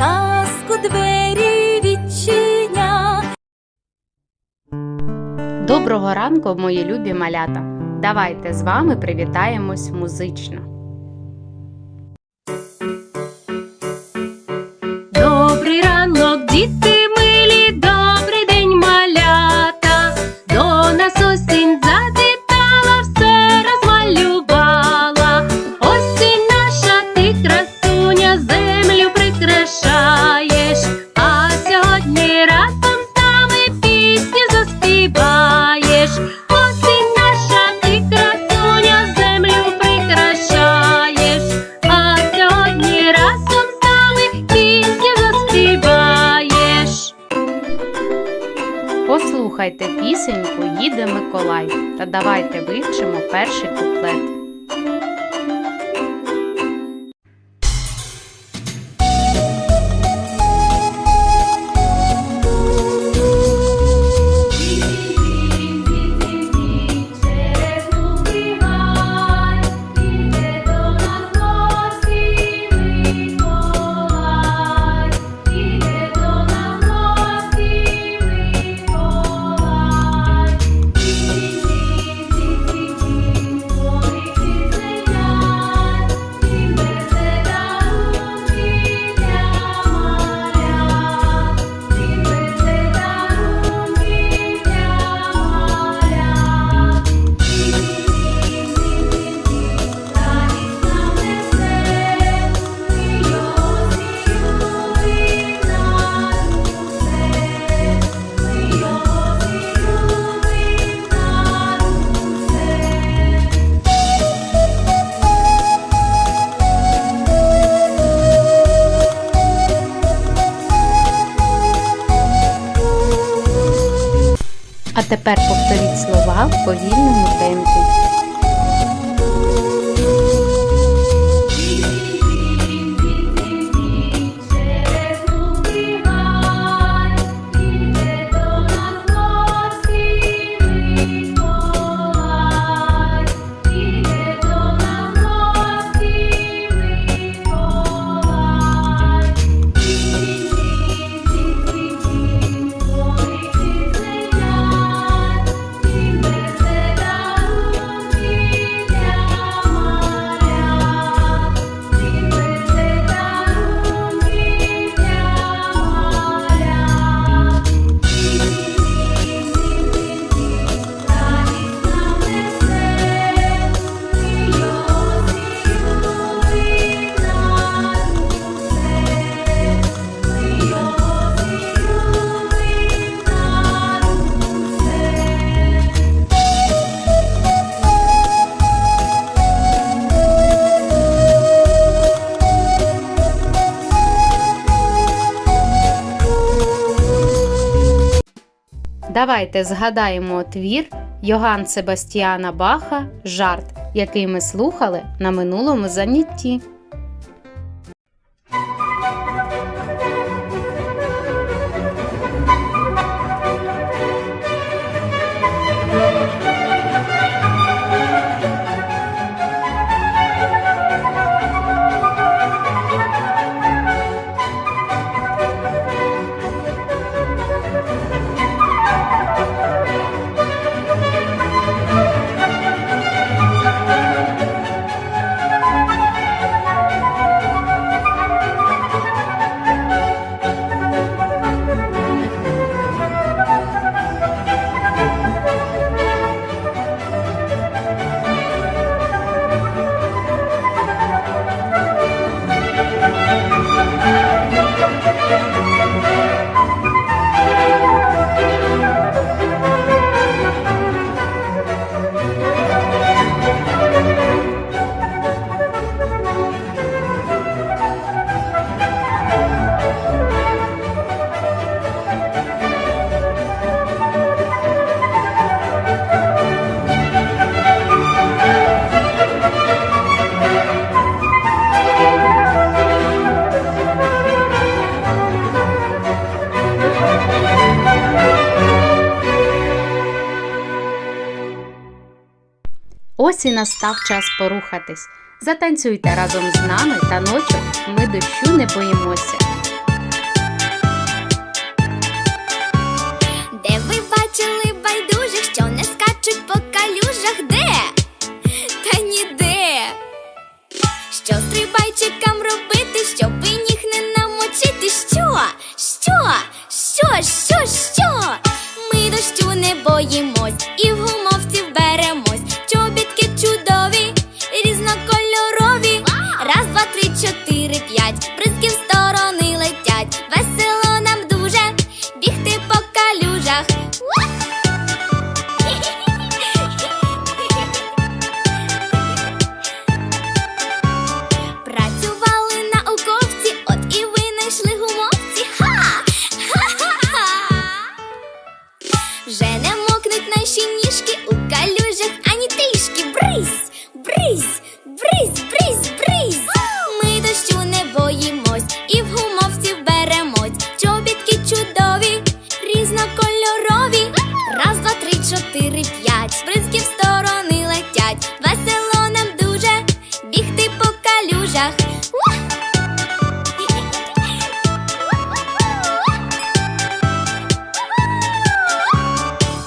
казку двері відчиня. Доброго ранку, мої любі малята! Давайте з вами привітаємось музично. Послухайте пісеньку Їде Миколай та давайте вивчимо перший куплет. Тепер повторіть слова в повільному темпі. Давайте згадаємо твір Йоган Себастіана Баха Жарт, який ми слухали на минулому занятті. Ось і настав час порухатись. Затанцюйте разом з нами та ночок ми дощу не боїмося. Де ви бачили байдужих, що не скачуть по калюжах? Де? Та ніде. Що стрибайчикам робити, щоб і ніг не намочити? Що? Що? Що? Що? Що? Ми дощу не боїмось.